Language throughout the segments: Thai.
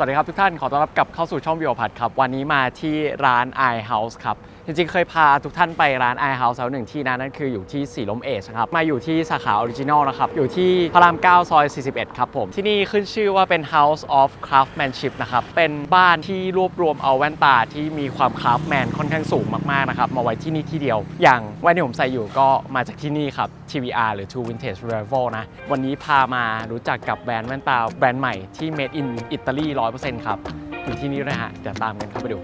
สวัสดีครับทุกท่านขอต้อนรับกลับเข้าสู่ช่องวิวพัดครับ วันนี้มาที่ร้าน i House ครับ จริงๆ เคยพาทุกท่านไปร้าน i House แล้วหนึ่งที่นะนั่นคืออยู่ที่สีลมเอชครับ มาอยู่ที่สาขาออริจินอลนะครับ อยู่ที่พระราม 9 ซอย 41 ครับผม ที่นี่ขึ้นชื่อว่าเป็น House of Craftsmanship นะครับ เป็นบ้านที่รวบรวมเอาแว่นตาที่มีความคราฟแมนค่อนข้างสูงมากๆนะครับ มาไว้ที่นี่ที่เดียว อย่างแว่นที่ผมใส่อยู่ก็มาจากที่นี่ครับ TVR หรือ True Vintage Revival นะ วันนี้พามารู้จักกับแบรนด์แว่นตาแบรนด์ใหม่ที่ made in Italy 100%ครับอยู่ที่นี่ด้วยฮะเดี๋ยวตามกันเข้าไปดู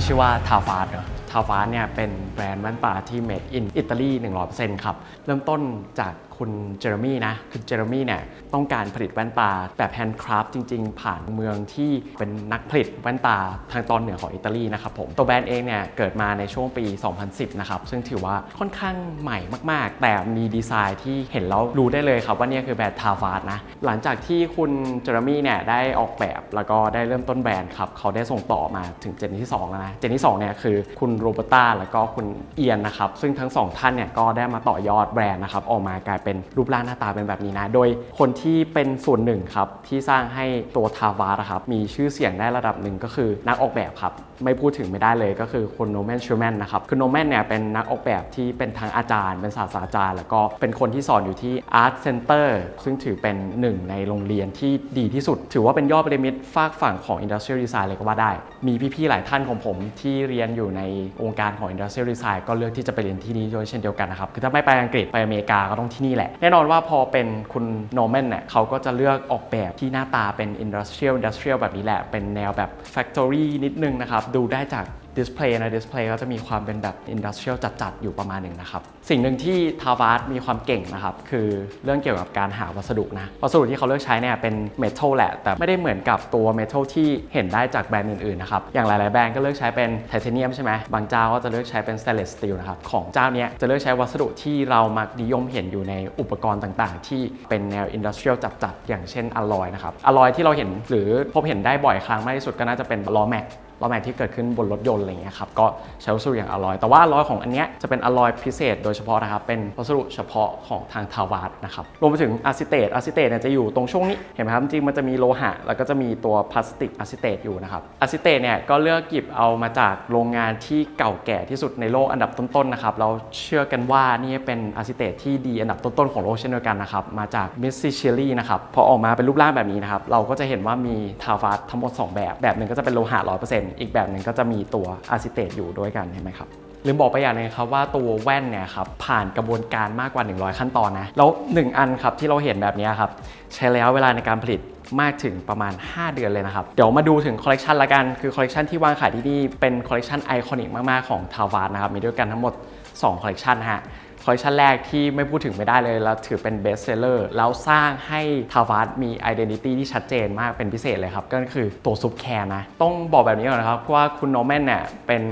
ที่ชื่อว่าทาฟาสเหรอทาฟาสเนี่ยเป็น รนด์แว่นตาที่ made in Italy 100%ครับ เริ่มต้นจากคุณเจอร์มี่นะคุณเจอร์มี่เนี่ยต้องการผลิตแว่นตาแบบแฮนด์คราฟต์จริง ๆ ผ่านเมืองที่เป็นนักผลิตแว่นตาทางตอนเหนือของอิตาลีนะครับผมตัวแบรนด์เองเนี่ยเกิดมาในช่วงปี 2010 นะครับ ซึ่งถือว่าค่อนข้างใหม่มาก ๆ แต่มีดีไซน์ที่เห็นแล้วรู้ได้เลยครับว่านี่คือแบรนด์ทาฟาสนะ หลังจากที่คุณเจอร์มี่เนี่ยได้ออกแบบแล้วก็ได้เริ่มต้นแบรนด์ครับเขาได้ส่งต่อมาถึงเจนที่2แล้วนะเจนที่2เนี่ยคือคุณโรเบร์ต้าแล้วก็คุณเอียนนะครับ ซึ่งทั้งสองท่านเนี่ยก็ได้มาต่อยอดแบรนด์นะครับออกมากลายเป็นรูปร่างหน้าตาเป็นแบบนี้นะ โดยคนที่เป็นส่วนหนึ่งครับที่สร้างให้ตัวทาวาครับมีชื่อเสียงได้ระดับหนึ่งก็คือนักออกแบบครับไม่พูดถึงไม่ได้เลยก็คือคุณโนแมนชูแมนนะครับคือโนแมนเนี่ยเป็นนักออกแบบที่เป็นทั้งอาจารย์ เป็นศาสตราจารย์ แล้วก็เป็นคนที่สอนอยู่ที่ Art Center ซึ่งถือเป็นหนึ่งในโรงเรียนที่ดีที่สุด ถือว่าเป็นยอดพีระมิดฝากฝั่งของ Industrial Design เลยก็ว่าได้ มีพี่ๆหลายท่านของผมที่เรียนอยู่ในวงการของ Industrial ดีไซน์ก็เลือกที่จะไปเรียนที่นี่ด้วยเช่นเดียวกันนะครับ คือถ้าไม่ไปอังกฤษไปอเมริกาก็ต้องที่นี่แหละ แน่นอนว่าพอเป็นคุณโนแมนเนี่ยเขาก็จะเลือกออกแบบที่หน้าตาเป็นอินดัสเทรียลอินดัสเทรียลแบบนี้แหละ เป็นแนวแบบแฟคทอรี่นิดนึงนะครับ ดูได้จาก ดิสเพลย์นะดิสเพลย์ก็จะมีความเป็นแบบอินดัสเทรียลจัดๆ อยู่ประมาณหนึ่งนะครับ สิ่งหนึ่งที่ทาวาสมีความเก่งนะครับ คือเรื่องเกี่ยวกับการหาวัสดุนะ วัสดุที่เขาเลือกใช้เนี่ยเป็นเมทัลแหละ แต่ไม่ได้เหมือนกับตัวเมทัลที่เห็นได้จากแบรนด์อื่นๆนะครับ อย่างหลายๆแบรนด์ก็เลือกใช้เป็นไทเทเนียมใช่ไหมบางเจ้าก็จะเลือกใช้เป็นสเตนเลสสตีลนะครับของเจ้าเนี้ยจะเลือกใช้วัสดุที่เรามักนิยมเห็นอยู่ในอุปกรณ์ต่างๆ ที่เป็นแนวอินดัสเทรียลจัดๆอย่างเช่นอลลอยนะครับอลลอยที่เราเห็นหรือพบเห็นได้บ่อยครั้งมากที่สุดก็น่าจะเป็นล้อแม็ก ล้อแม็กที่เกิดขึ้นบนรถยนต์อะไรเงี้ยครับก็ใช้วัสดุอย่างอลอย แต่ว่าอลอยของอันเนี้ยจะเป็นอลอยพิเศษโดยเฉพาะนะครับเป็นวัสดุเฉพาะของทางทาวาสนะครับรวมไปถึงอะซิเตตอะซิเตตเนี่ยจะอยู่ตรงช่วงนี้เห็นไหมครับจริงมันจะมีโลหะ แล้วก็จะมีตัวพลาสติกอะซิเตตอยู่นะครับอะซิเตตเนี่ยก็เลือกหยิบเอามาจากโรงงานที่เก่าแก่ที่สุดในโลกอันดับต้นๆนะครับเราเชื่อกันว่านี่เป็นอะซิเตตที่ดีอันดับต้นๆของโลกเช่นเดียวกันนะครับมาจากมิสซิชิลีนะครับพอออกมาเป็นรูปร่างแบบนี้นะครับเราก็จะเห็นว่ามีทาวาสทั้งหมด 2 แบบแบบหนึ่งก็จะเป็นโลหะ100%อีกแบบหนึ่งก็จะมีตัวอะซิเตตอยู่ด้วยกันเห็นไหมครับลืมบอกไปอย่างหนึงครับว่าตัวแว่นเนี่ยครับผ่านกระบวนการมากกว่า 100 ขั้นตอนนะ แล้ว 1 อันครับที่เราเห็นแบบนี้ครับใช้ระยะเวลาในการผลิตมากถึงประมาณ 5 เดือนเลยนะครับ เดี๋ยวมาดูถึงคอลเลกชันละกัน คือคอลเลกชันที่วางขายที่นี่เป็นคอลเลกชันไอคอนิกมาก ๆ ของทาวาสนะครับ มีด้วยกันทั้งหมด 2 คอลเลกชันฮะ คอลเลคชันแรกที่ไม่พูดถึงไม่ได้เลย แล้วถือเป็นเบสเซลเลอร์แล้วสร้างให้ทาวาสมี Identity ที่ชัดเจนมากเป็นพิเศษเลยครับ ก็คือตัวซุปแคนนะ ต้องบอกแบบนี้ก่อนนะครับเพราะว่าคุณโนแมนเนี่ยเป็น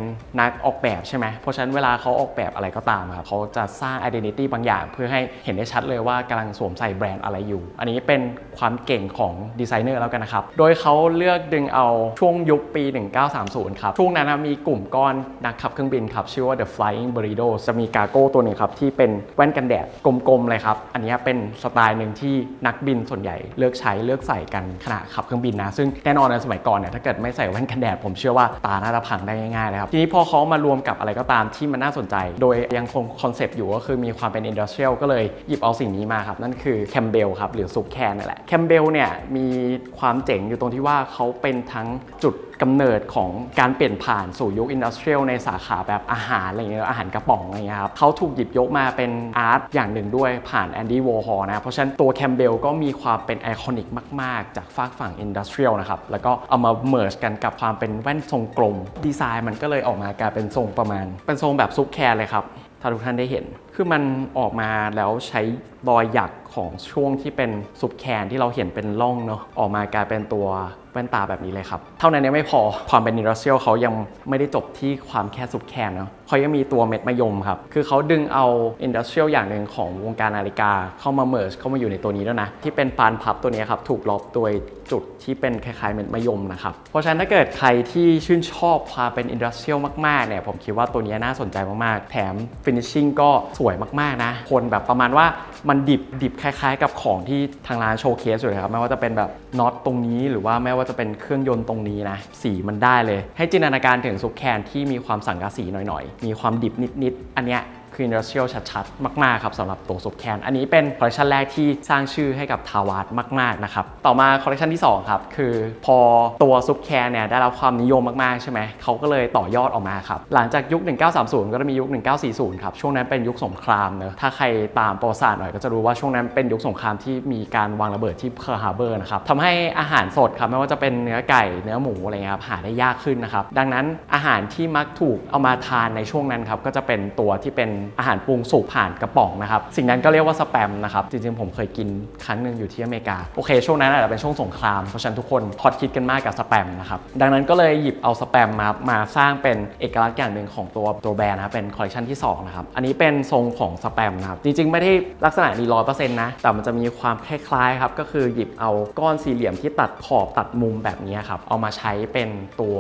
นักออกแบบใช่ไหมเพราะฉะนั้นเวลาเขาออกแบบอะไรก็ตามครับเขาจะสร้าง Identity บางอย่าง เพื่อให้เห็นได้ชัดเลยว่ากำลังสวมใส่แบรนด์อะไรอยู่ อันนี้เป็นความเก่งของดีไซเนอร์แล้วกันนะครับโดยเขาเลือกดึงเอาช่วงยุคปี 1930 ครับช่วงนั้นนะมีกลุ่มก้อนนักขับเครื่องบินครับชื่อว่า The Flying Burrito จะมีกาโก้ตัวหนึ่งครับที่เป็นแว่นกันแดดกลมๆเลยครับ อันนี้เป็นสไตล์หนึ่งที่นักบินส่วนใหญ่เลือกใช้เลือกใส่กันขณะขับเครื่องบินนะ ซึ่งแน่นอนในสมัยก่อนเนี่ยถ้าเกิดไม่ใส่แว่นกันแดดผมเชื่อว่าตาน่าจะพังได้ง่ายๆเลยครับทีนี้พอเขามารวมกับอะไรก็ตามที่มันน่าสนใจ โดยยังคงคอนเซปต์อยู่ก็คือมีความเป็นอินดัสเทรียลก็เลยหยิบเอาสิ่งนี้มาครับนั่นคือแคมเบลครับหรือซุปแคนนั่นแหละแคมเบลเนี่ยมีความเจ๋งอยู่ตรงที่ว่าเขาเป็นทั้งจุด กำเนิดของการเปลี่ยนผ่านสู่ยุคอินดัสเทรียลในสาขาแบบอาหารอะไรเงี้ยอาหารกระป๋องอะไรเงี้ยครับเขาถูกหยิบยกมาเป็นอาร์ตอย่างหนึ่งด้วยผ่านแอนดี้วอร์ฮอลนะเพราะฉะนั้นตัวแคมเบลก็มีความเป็นไอคอนิกมาก ๆ จากฝากฝั่งอินดัสเทรียลนะครับแล้วก็เอามาเมิร์จกันกับความเป็นแว่นทรงกลม ดีไซน์มันก็เลยออกมากลายเป็นทรงประมาณ เป็นทรงแบบซุปแคร์เลยครับถ้าทุกท่านได้เห็น คือมันออกมาแล้วใช้รอยหยักของช่วงที่เป็นซุปแคนที่เราเห็นเป็นร่องเนาะออกมากลายเป็นตัวแว่นตาแบบนี้เลยครับ เท่านั้นยังไม่พอความเป็นอินดัสเทรียลเขายังไม่ได้จบที่ความแค่ซุปแคนเนาะเขายังมีตัวเม็ดมะยมครับ คือเขาดึงเอาอินดัสเทรียลอย่างหนึ่งของวงการนาฬิกาเข้ามาเมิร์ชเข้ามาอยู่ในตัวนี้แล้วนะ ที่เป็นปานพับตัวนี้ครับ ถูกล็อกโดยจุดที่เป็นคล้ายๆเม็ดมะยมนะครับ เพราะฉะนั้นถ้าเกิดใครที่ชื่นชอบความเป็นอินดัสเทรียลมากๆเนี่ยผมคิดว่าตัวนี้น่าสนใจมากๆ แถมฟินิชชิ่งก็สวยยมากๆนะ คนแบบประมาณว่ามันดิบดิบคล้ายๆ กับของที่ทางร้านโชว์เคสอยู่เลยครับไม่ว่าจะเป็นแบบน็อตตรงนี้ หรือว่าไม่ว่าจะเป็นเครื่องยนต์ตรงนี้นะ สีมันได้เลย ให้จินตนาการถึงซุปแคนที่มีความสังกะสีหน่อยๆ มีความดิบนิดๆ อันเนี้ย คือ industrial ชัดๆ มาก ๆ ครับสำหรับตัวซุปแคนอันนี้เป็นคอลเลคชันแรกที่สร้างชื่อให้กับทาวาดมาก ๆ นะครับ ต่อมาคอลเลคชันที่ 2 ครับ คือพอตัวซุปแคนเนี่ยได้รับความนิยมมาก ๆ ใช่ไหมเขาก็เลยต่อยอดออกมาครับ หลังจากยุค 1930 ก็จะมียุค 1940 ครับ ช่วงนั้นเป็นยุคสงครามเนอะถ้าใครตามประวัติศาสตร์หน่อยก็จะรู้ว่าช่วงนั้นเป็นยุคสงครามที่มีการวางระเบิดที่เ e อร์ฮาร์เบอร์นะครับทำให้อาหารสดครับไม่ว่าจะเป็นเนื้อไก่เนื้อหมูอะไรเงี้ยครับหาได้ยากขึ้นนะครับดังนั้นอาหารที่มักถูกเอามาทานในช่วงนั้นครับก็จะเป็นตัวที่เป็นอาหารปรุงสุกผ่านกระป๋องนะครับ สิ่งนั้นก็เรียกว่าสแปมนะครับ จริงๆ ผมเคยกินครั้งหนึ่งอยู่ที่อเมริกา โอเค ช่วงนั้นอาจจะเป็นช่วงสงคราม เพราะฉะนั้นทุกคนฮอตคิดกันมากกับสแปมนะครับ ดังนั้นก็เลยหยิบเอาสแปมมามาสร้างเป็นเอกลักษณ์อย่างหนึ่งของตัวตัวแบรนด์นะครับเป็นคอลเลคชันที่2นะครับ อันนี้เป็นทรงของสแปมนะครับ จริงๆ ไม่ได้ลักษณะนี้ร้อยเปอร์เซ็นต์นะ แต่มันจะมีความคล้ายๆครับ ก็คือหยิบเอาก้อนสี่เหลี่ยมที่ตัดขอบตัดมุมแบบนี้ครับ เอามาใช้เป็นตัว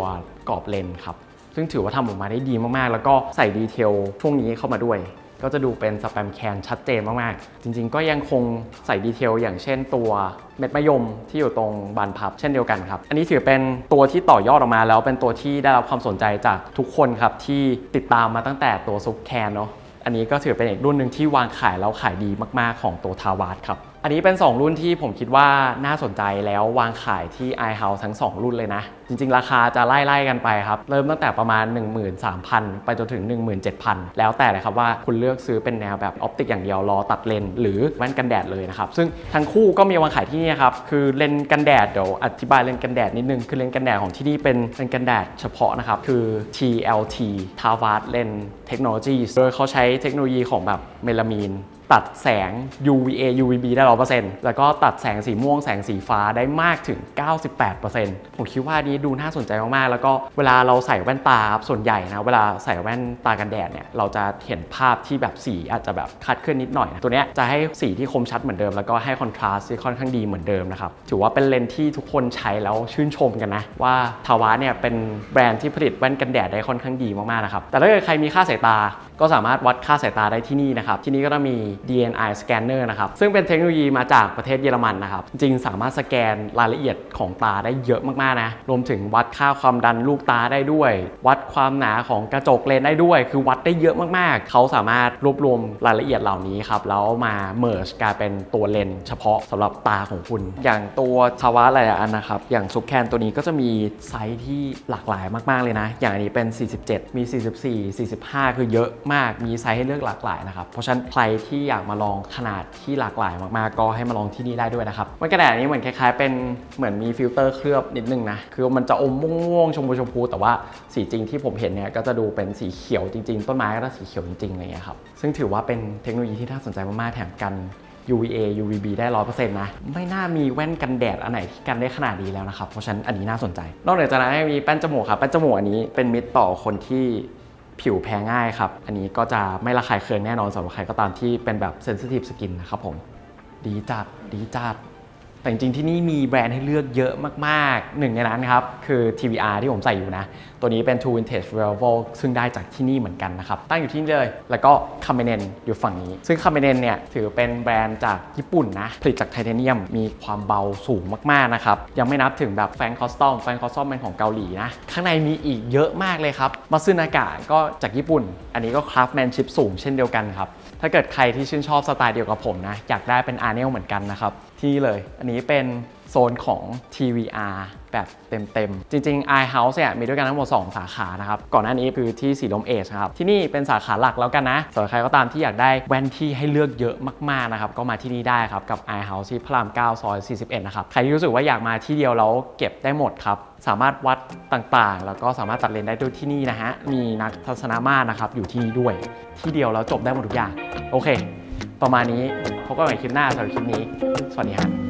กรอบเลนส์ครับ ซึ่งถือว่าทำออกมาได้ดีมากๆ แล้วก็ใส่ดีเทลช่วงนี้เข้ามาด้วย ก็จะดูเป็นสแปมแคนชัดเจนมากๆ จริงๆ ก็ยังคงใส่ดีเทลอย่างเช่นตัวเม็ดมะยมที่อยู่ตรงบานพับเช่นเดียวกันครับ อันนี้ถือเป็นตัวที่ต่อยอดออกมาแล้วเป็นตัวที่ได้รับความสนใจจากทุกคนครับที่ติดตามมาตั้งแต่ตัวซุปแคนเนาะอันนี้ก็ถือเป็นอีกรุ่นหนึ่งที่วางขายแล้วขายดีมากๆของตัวทาวาสครับ อันนี้เป็น 2 รุ่นที่ผมคิดว่าน่าสนใจแล้ววางขายที่ iHouse ทั้ง 2 รุ่นเลยนะ จริง ๆ ราคาจะไล่ๆกันไปครับ เริ่มตั้งแต่ประมาณ 13,000 ไปจนถึง 17,000 แล้วแต่เลยครับว่าคุณเลือกซื้อเป็นแนวแบบออปติกอย่างเดียวรอตัดเลนส์หรือแว่นกันแดดเลยนะครับซึ่งทั้งคู่ก็มีวางขายที่นี่ครับคือเลนส์กันแดดเดี๋ยวอธิบายเลนส์กันแดดนิดนึงคือเลนส์กันแดดของที่นี่เป็นเลนส์กันแดดเฉพาะนะครับคือ TLT t a v a s Lens Technology โดยเขาใช้เทคโนโลยีของแบบเมลามีนตัดแสง UVA UVB ได้ 100%แล้วก็ตัดแสงสีม่วงแสงสีฟ้าได้มากถึง 98%ผมคิดว่าอันนี้ดูน่าสนใจมากๆ แล้วก็เวลาเราใส่แว่นตาส่วนใหญ่นะเวลาใส่แว่นตากันแดดเนี่ยเราจะเห็นภาพที่แบบสีอาจจะแบบคัดขึ้นนิดหน่อยนะตัวเนี้ยจะให้สีที่คมชัดเหมือนเดิมแล้วก็ให้คอนทราสต์ที่ค่อนข้างดีเหมือนเดิมนะครับถือว่าเป็นเลนส์ที่ทุกคนใช้แล้วชื่นชมกันนะว่าทาวาเนี่ยเป็นแบรนด์ที่ผลิตแว่นกันแดดได้ค่อนข้างดีมากๆนะครับแต่ถ้าเกิดใครมีค่าสายตาก็สามารถวัดค่าสายตาได้ที่นี่นะครับที่นี่ก็จะมี DNI scanner นะครับซึ่งเป็นเทคโนโลยีมาจากประเทศเยอรมันนะครับจริงสามารถสแกนรายละเอียดของตาได้เยอะมากๆนะรวมถึงวัดค่าความดันลูกตาได้ด้วย วัดความหนาของกระจกเลนได้ด้วย คือวัดได้เยอะมากๆ เขาสามารถรวบรวมรายละเอียดเหล่านี้ครับแล้วมา merge กลายเป็นตัวเลนเฉพาะสำหรับตาของคุณ อย่างตัวชาวะหลายอันนะครับ อย่างซุปแคนตัวนี้ก็จะมีไซส์ที่หลากหลายมากๆเลยนะ อย่างอันนี้เป็น 47 มี 44 45 คือเยอะมาก มีไซส์ให้เลือกหลากหลายนะครับ เพราะฉะนั้นใครที่อยากมาลองขนาดที่หลากหลายมากๆ ก็ให้มาลองที่นี่ได้ด้วยนะครับมันกระดาษนี้เหมือนคล้ายๆ เป็นเหมือนมีฟิลเตอร์เคลือบนิดนึงนะ คือมันจะอมม่วงๆชมพูชมพู แต่ว่าสีจริงที่ผมเห็นเนี่ยก็จะดูเป็นสีเขียวจริง ๆ ต้นไม้ก็จะสีเขียวจริงๆอะไรเงี้ยครับซึ่งถือว่าเป็นเทคโนโลยีที่น่าสนใจมากๆแถมกัน UVA UVB ได้100%นะ ไม่น่ามีแว่นกันแดดอันไหนที่กันได้ขนาดนี้แล้วนะครับ เพราะฉะนั้นอันนี้น่าสนใจ นอกจากนั้นยังมีแป้นจมูกครับแป้นจมูกอันนี้เป็นมิตรต่อคนที่ผิวแพ้ง่ายครับ อันนี้ก็จะไม่ระคายเคืองแน่นอนสำหรับใครก็ตามที่เป็นแบบ sensitive skin นะครับผม ดีจัด ดีจัด แต่จริงๆที่นี่มีแบรนด์ให้เลือกเยอะมากๆ หนึ่งในนั้นครับ คือ TVR ที่ผมใส่อยู่นะ ตัวนี้เป็น True Vintage r e v o l ซึ่งได้จากที่นี่เหมือนกันนะครับ ตั้งอยู่ที่นี่เลย แล้วก็ c a m e n e n อยู่ฝั่งนี้ ซึ่ง c a m e n e n เนี่ยถือเป็นแบรนด์จากญี่ปุ่นนะ ผลิตจากไทเทเนียมมีความเบาสูงมากๆนะครับ ยังไม่นับถึงแบบแฟนคอสตอมแฟนคอสตอมเป็นของเกาหลีนะ ข้างในมีอีกเยอะมากเลยครับมาซึนากะก็จากญี่ปุ่น อันนี้ก็คราฟแมนชิพสูงเช่นเดียวกันครับถ้าเกิดใครที่ชื่นชอบสไตล์เดียวกับผมนะอยากได้เป็นอาร์เนลเหมือนกันนะครับ ที่เลย อันนี้เป็นโซนของ TVR แบบเต็มๆ จริงๆ iHouse เนี่ยมีด้วยกันทั้งหมด 2 สาขานะครับ ก่อนหน้านี้คือที่สีลมเอชครับ ที่นี่เป็นสาขาหลักแล้วกันนะสำหรับใครก็ตามที่อยากได้แว่นที่ให้เลือกเยอะมากๆนะครับ ก็มาที่นี่ได้ครับ กับ iHouse ที่พระราม 9 ซอย 41 นะครับ ใครที่รู้สึกว่าอยากมาที่เดียวแล้วเก็บได้หมดครับ สามารถวัดต่างๆ แล้วก็สามารถตัดเลนได้ด้วยที่นี่นะฮะ มีนักทัศนมาตรนะครับอยู่ที่นี่ด้วย ที่เดียวแล้วจบได้หมดทุกอย่าง โอเค ประมาณนี้พบกันใหม่คลิปหน้าสำหรับคลิปนี้ สวัสดีครับ